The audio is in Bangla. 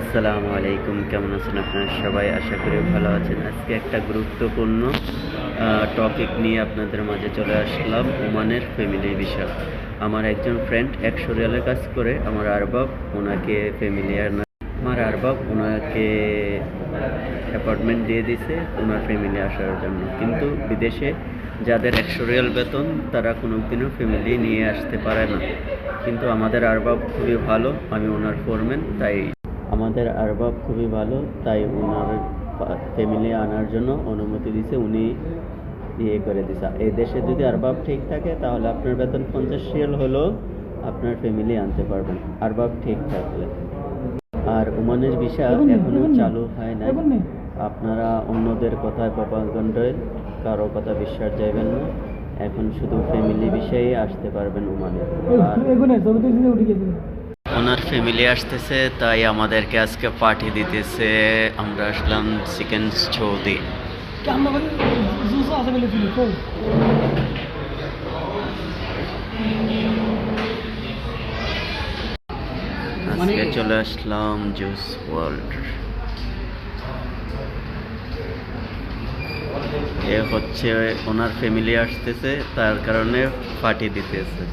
আসসালামু আলাইকুম, কেমন আছেন আপনারা সবাই? আশা করি ভালো আছেন। আজকে একটা গুরুত্বপূর্ণ টপিক নিয়ে আপনাদের মাঝে চলে আসলাম, ওমানের ফ্যামিলি বিষয়। আমার একজন ফ্রেন্ড একশো রিয়ালের কাজ করে, আমার আরবাব, ওনাকে ফ্যামিলি আর আমার আরবাব ওনাকে অ্যাপার্টমেন্ট দিয়ে দিছে ওনার ফ্যামিলি আসার জন্য। কিন্তু বিদেশে যাদের একশো রিয়াল বেতন, তারা কোনো দিনও ফ্যামিলি নিয়ে আসতে পারে না। কিন্তু আমাদের আরবাব খুবই ভালো, আমি ওনার ফোরম্যান তাই আমাদের আরবাব খুবই ভালো তাই ওনার ফ্যামিলি আনার জন্য অনুমতি দিছে উনি ইয়ে করে দিছে। এই দেশে যদি আরবাব ঠিক থাকে তাহলে আপনার বেতন পঞ্চাশ রিয়াল হলেও আপনার ফ্যামিলি আনতে পারবেন আরবাব ঠিক থাকলে। আর ওমানের ভিসা এখনও চালু হয় না। আপনারা অন্যদের কথায় প্রপাগণ্ডায় কারও কথা বিশ্বাস যাবেন না। এখন শুধু ফ্যামিলি বিষয়ে আসতে পারবেন ওমানে আর ওনার ফ্যামিলি আসতেছে তাই আমাদেরকে আজকে পাঠিয়ে দিতেছে। আমরা আসলাম চিকেন সৌদি আজকে চলে আসলাম জুস ওয়ার্ল্ড এ হচ্ছে ওনার ফ্যামিলি আসতেছে তার কারণে পাঠিয়ে দিতেছে।